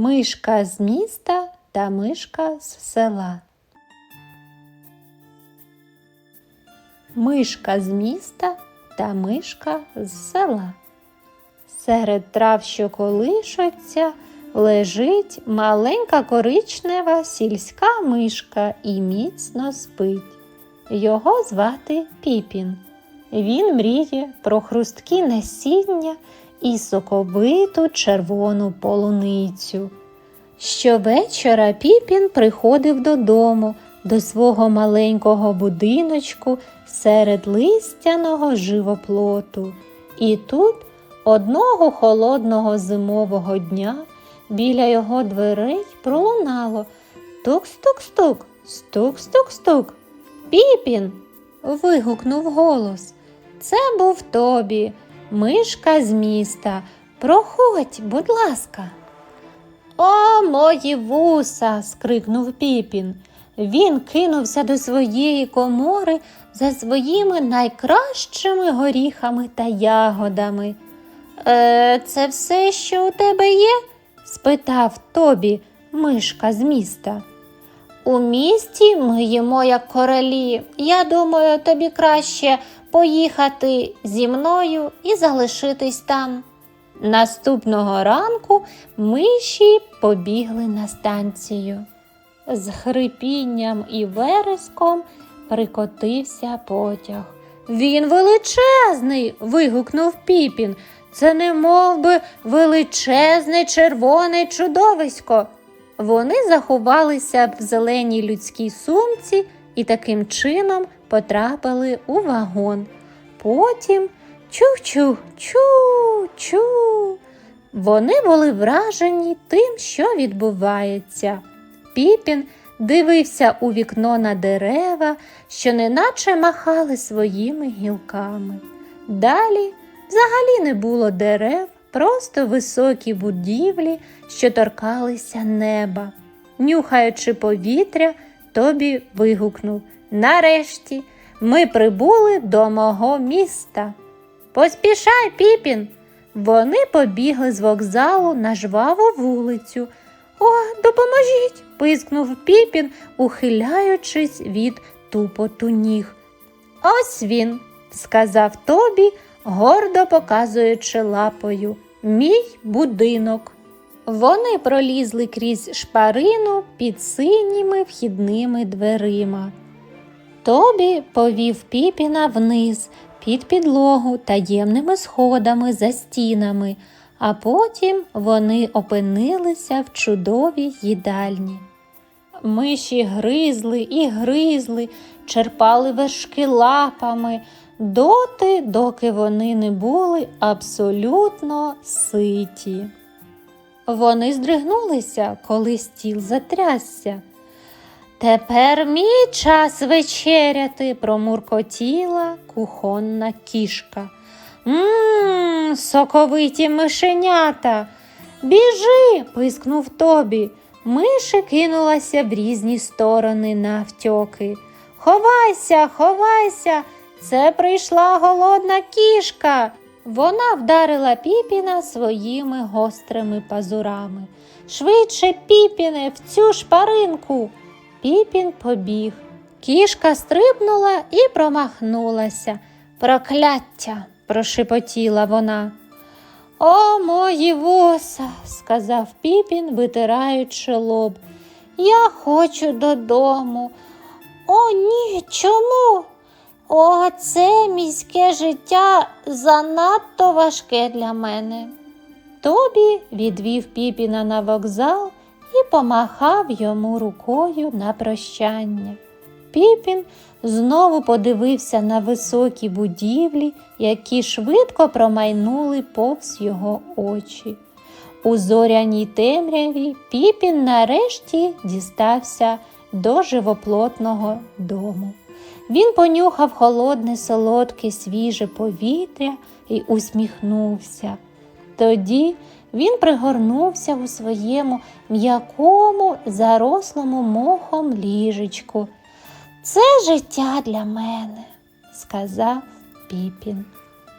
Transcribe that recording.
Мишка з міста та мишка з села. Мишка з міста та мишка з села. Серед трав, що колишуться, лежить маленька коричнева сільська мишка і міцно спить. Його звати Піпін. Він мріє про хрусткі насіння і соковиту червону полуницю. Щовечора Піпін приходив додому до свого маленького будиночку серед листяного живоплоту. І тут одного холодного зимового дня біля його дверей пролунало тук-стук-стук, стук-стук-стук. Піпін. вигукнув голос. Це був Тобі, мишка з міста. Проходь, будь ласка. О, мої вуса. скрикнув Піпін. Він кинувся до своєї комори за своїми найкращими горіхами та ягодами. Е, це все, що у тебе є? спитав Тобі, мишка з міста. У місті ми їмо як королі. Я думаю, тобі краще поїхати зі мною і залишитись там. Наступного ранку миші побігли на станцію. З хрипінням і вереском прикотився потяг. Він величезний. вигукнув Піпін. Це не мов би величезне червоне чудовисько. Вони заховалися в зеленій людській сумці і таким чином потрапили у вагон. Потім чух-чух, чу-чу. Вони були вражені тим, що відбувається. Піпін дивився у вікно на дерева, що неначе махали своїми гілками. Далі взагалі не було дерев, просто високі будівлі, що торкалися неба. Нюхаючи повітря, Тобі вигукнув Нарешті ми прибули до мого міста. Поспішай, Піпін. Вони побігли з вокзалу на жваву вулицю. О, допоможіть. пискнув Піпін, ухиляючись від тупоту ніг. Ось він, сказав Тобі, гордо показуючи лапою. Мій будинок. Вони пролізли крізь шпарину під синіми вхідними дверима. Тобі повів Піпіна вниз під підлогу таємними сходами за стінами, а потім вони опинилися в чудовій їдальні. Миші гризли і гризли, черпали вершки лапами, доти, доки вони не були абсолютно ситі. Вони здригнулися, коли стіл затрясся. Тепер мій час вечеряти, промуркотіла кухонна кішка. Мм, соковиті мишенята. Біжи, пискнув Тобі. Миша кинулася в різні сторони навтьоки. Ховайся, ховайся, це прийшла голодна кішка. Вона вдарила Піпіна своїми гострими пазурами. Швидше, Піпіне, в цю шпаринку. Піпін побіг. Кішка стрибнула і промахнулася. Прокляття, прошепотіла вона. О, мої вуса, сказав Піпін, витираючи лоб. Я хочу додому. О, ні, чому? О, це міське життя занадто важке для мене. Тобі відвів Піпіна на вокзал і помахав йому рукою на прощання. Піпін знову подивився на високі будівлі, які швидко промайнули повз його очі. У зоряній темряві Піпін нарешті дістався до живоплотного дому. Він понюхав холодне, солодке, свіже повітря і усміхнувся. Тоді він пригорнувся у своєму м'якому, зарослому мохом ліжечку. Це життя для мене, сказав Піпін.